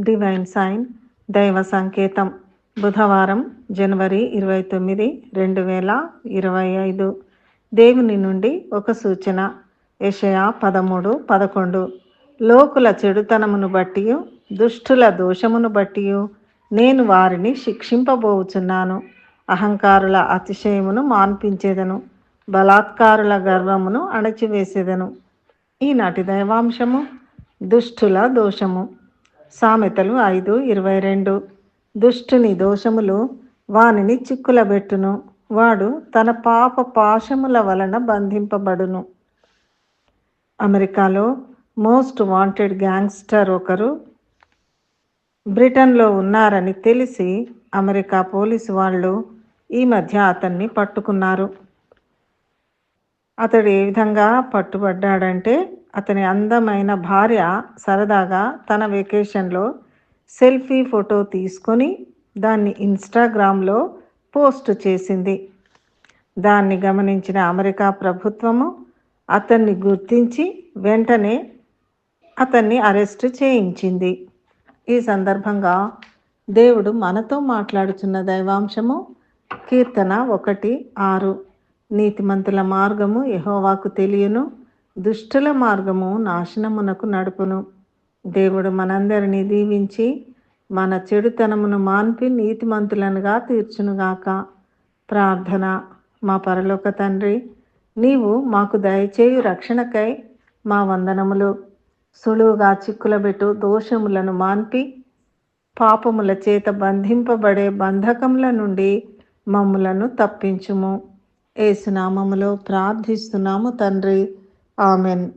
Divine sign దైవ సంకేతం బుధవారం జనవరి ఇరవై తొమ్మిది రెండు వేల ఇరవై ఐదు. దేవుని నుండి ఒక సూచన యషయా పదమూడు పదకొండు. లోకుల చెడుతనమును బట్టి దుష్టుల దోషమును బట్టి నేను వారిని శిక్షింపబోచున్నాను. అహంకారుల అతిశయమును మాన్పించేదను బలాత్కారుల గర్వమును అణచివేసేదను. ఈనాటి దైవాంశము దుష్టుల దోషము. సామెతలు ఐదు ఇరవై రెండు. దుష్టుని దోషములు వానిని చిక్కులబెట్టును. వాడు తన పాప పాశముల వలన బంధింపబడును. అమెరికాలో మోస్ట్ వాంటెడ్ గ్యాంగ్స్టర్ ఒకరు బ్రిటన్లో ఉన్నారని తెలిసి అమెరికా పోలీసు వాళ్ళు ఈ మధ్య అతన్ని పట్టుకున్నారు. అతడు ఏ విధంగా పట్టుబడ్డాడంటే అతని అందమైన భార్య సరదాగా తన వెకేషన్లో సెల్ఫీ ఫోటో తీసుకొని దాన్ని ఇన్స్టాగ్రామ్లో పోస్ట్ చేసింది. దాన్ని గమనించిన అమెరికా ప్రభుత్వము అతన్ని గుర్తించి వెంటనే అతన్ని అరెస్ట్ చేయించింది. ఈ సందర్భంగా దేవుడు మనతో మాట్లాడుచున్న దైవాంశము కీర్తన ఒకటి ఆరు. నీతిమంతుల మార్గము యహోవాకు తెలియను. దుష్టుల మార్గము నాశనమునకు నడుపును. దేవుడు మనందరినీ దీవించి మన చెడుతనమును మాన్పి నీతిమంతులనుగా తీర్చునుగాక. ప్రార్థన మా పరలోక తండ్రి నీవు మాకు దయచేయు రక్షణకై మా వందనములు. సులువుగా చిక్కులబెట్టు దోషములను మాన్పి పాపముల చేత బంధింపబడే బంధకముల నుండి మమ్ములను తప్పించుము. ఏసునామములో ప్రార్థిస్తున్నాము తండ్రి. Um, Amen